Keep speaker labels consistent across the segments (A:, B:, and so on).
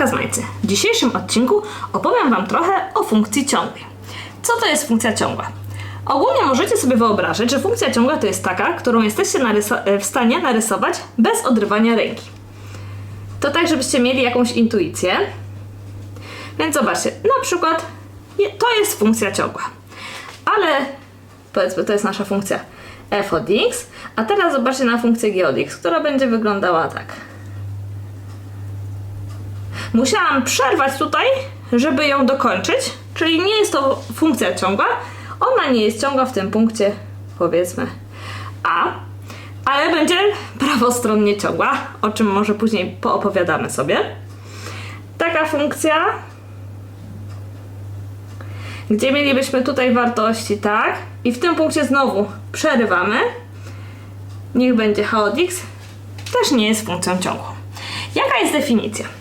A: Kazmańcy. W dzisiejszym odcinku opowiem Wam trochę o funkcji ciągłej. Co to jest funkcja ciągła? Ogólnie możecie sobie wyobrazić, że funkcja ciągła to jest taka, którą jesteście e, w stanie narysować bez odrywania ręki. To tak, żebyście mieli jakąś intuicję. Więc zobaczcie, na przykład to jest funkcja ciągła. Ale powiedzmy, to jest nasza funkcja f od x, a teraz zobaczcie na funkcję g od x, która będzie wyglądała tak. Musiałam przerwać tutaj, żeby ją dokończyć, czyli nie jest to funkcja ciągła. Ona nie jest ciągła w tym punkcie, powiedzmy A, ale będzie prawostronnie ciągła, o czym może później poopowiadamy sobie. Taka funkcja, gdzie mielibyśmy tutaj wartości, tak? I w tym punkcie znowu przerywamy. Niech będzie h od x, też nie jest funkcją ciągłą. Jaka jest definicja?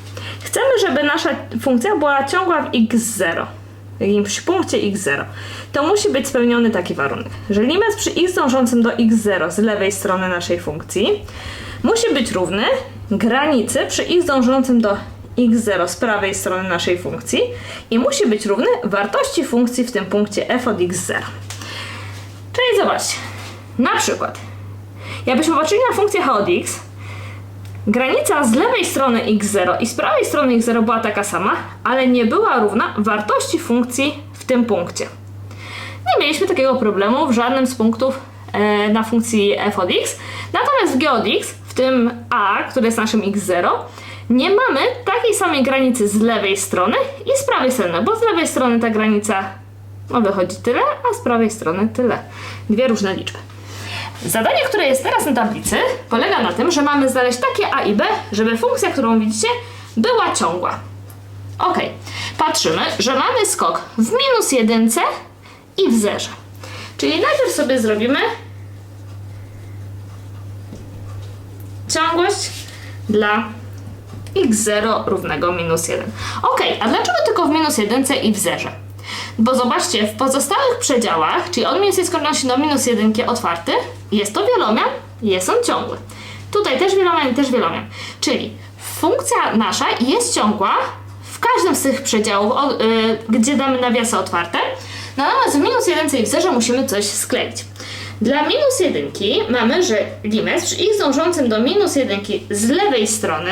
A: Chcemy, żeby nasza funkcja była ciągła w x0. W jakimś punkcie x0. To musi być spełniony taki warunek, że limes przy x dążącym do x0 z lewej strony naszej funkcji musi być równy granicy przy x dążącym do x0 z prawej strony naszej funkcji i musi być równy wartości funkcji w tym punkcie f od x0. Czyli zobaczcie, na przykład, jakbyśmy patrzyli na funkcję h od x, Granica z lewej strony x0 i z prawej strony x0 była taka sama, ale nie była równa wartości funkcji w tym punkcie. Nie mieliśmy takiego problemu w żadnym z punktów e, na funkcji f od x, natomiast w g od x, w tym a, który jest naszym x0, nie mamy takiej samej granicy z lewej strony i z prawej strony, bo z lewej strony ta granica no, wychodzi tyle, a z prawej strony tyle. Dwie różne liczby. Zadanie, które jest teraz na tablicy, polega na tym, że mamy znaleźć takie a i b, żeby funkcja, którą widzicie, była ciągła. Ok, patrzymy, że mamy skok w minus jedynce i w zerze. Czyli najpierw sobie zrobimy ciągłość dla x0 równego minus 1. Ok, a dlaczego tylko w minus jedynce i w zerze? Bo zobaczcie, w pozostałych przedziałach, czyli od minus 1 skończności do minus 1 otwarty, jest to wielomian, jest on ciągły. Tutaj też wielomian i też wielomian. Czyli funkcja nasza jest ciągła w każdym z tych przedziałów, o, y, gdzie damy nawiasy otwarte. Natomiast w minus 1 i w zerze musimy coś skleić. Dla minus 1 mamy, że limes przy x dążącym do minus 1 z lewej strony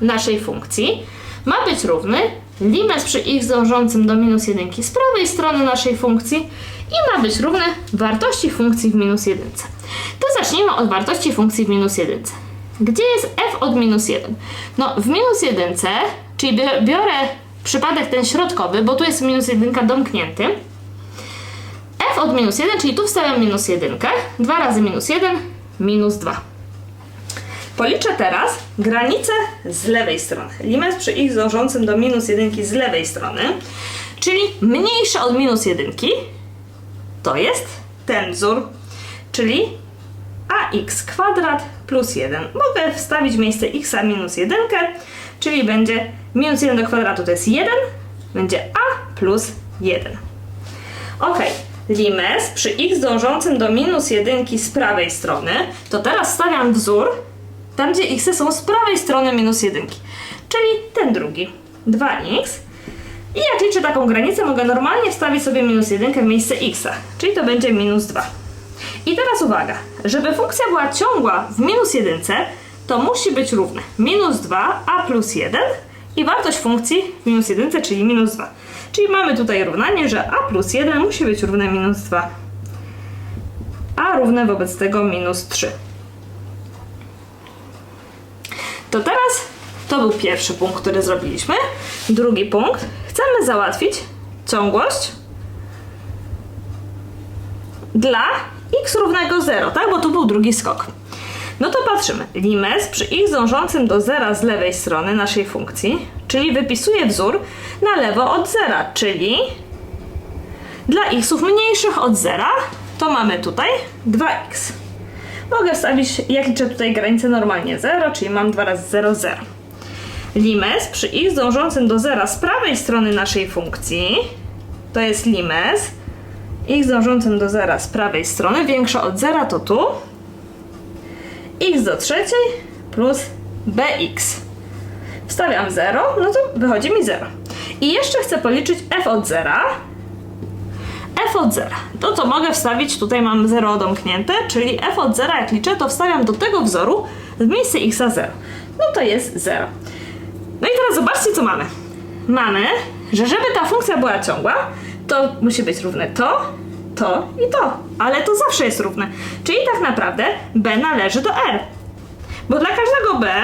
A: naszej funkcji ma być równy limes przy x dążącym do minus 1 z prawej strony naszej funkcji i ma być równy wartości funkcji w minus 1. To zacznijmy od wartości funkcji w minus 1. Gdzie jest f od minus 1? No w minus 1, czyli bi- biorę przypadek ten środkowy, bo tu jest minus 1 domknięty. f od minus 1, czyli tu wstawiam minus 1. 2 razy minus 1, minus 2. Policzę teraz granicę z lewej strony. Limes przy x dążącym do minus 1 z lewej strony, czyli mniejsze od minus 1 to jest ten wzór, czyli ax kwadrat plus 1. Mogę wstawić miejsce x minus 1, czyli będzie minus 1 do kwadratu to jest 1, będzie a plus 1. Ok, limes przy x dążącym do minus 1 z prawej strony, to teraz stawiam wzór tam, gdzie x są z prawej strony minus 1, czyli ten drugi, 2x. I jak liczę taką granicę, mogę normalnie wstawić sobie minus 1 w miejsce x, czyli to będzie minus 2. I teraz uwaga, żeby funkcja była ciągła w minus 1, to musi być równe minus 2 a plus 1 i wartość funkcji w minus 1, czyli minus 2. Czyli mamy tutaj równanie, że a plus 1 musi być równe minus 2. A równe wobec tego minus 3. To teraz to był pierwszy punkt, który zrobiliśmy. Drugi punkt. Chcemy załatwić ciągłość dla x równego 0, tak? Bo tu był drugi skok. No to patrzymy. Limes przy x dążącym do zera z lewej strony naszej funkcji, czyli wypisuję wzór na lewo od zera, czyli dla xów mniejszych od zera to mamy tutaj 2x. Mogę wstawić, jak liczę tutaj granicę normalnie 0, czyli mam 2 razy 0, 0. Limes przy x dążącym do zera z prawej strony naszej funkcji to jest limes x dążącym do zera z prawej strony, większe od zera to tu x do trzeciej plus bx. Wstawiam 0, no to wychodzi mi 0. I jeszcze chcę policzyć f od 0. f od 0. To co mogę wstawić, tutaj mam 0 odomknięte, czyli f od 0 jak liczę, to wstawiam do tego wzoru w miejsce x 0. No to jest 0. No i teraz zobaczcie, co mamy. Mamy, że żeby ta funkcja była ciągła, to musi być równe to, to i to. Ale to zawsze jest równe. Czyli tak naprawdę b należy do r. Bo dla każdego b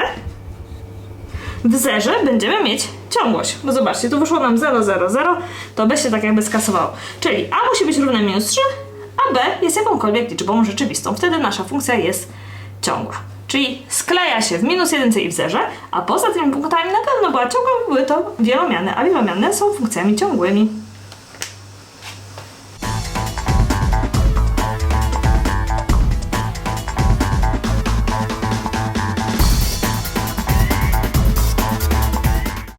A: w zerze będziemy mieć ciągłość. Bo zobaczcie, tu wyszło nam 0, 0, 0, to b się tak jakby skasowało. Czyli a musi być równe minus 3, a b jest jakąkolwiek liczbą rzeczywistą. Wtedy nasza funkcja jest ciągła. Czyli skleja się w minus 1 i w zerze, a poza tymi punktami na pewno była ciągła, były to wielomiany, a wielomianne są funkcjami ciągłymi.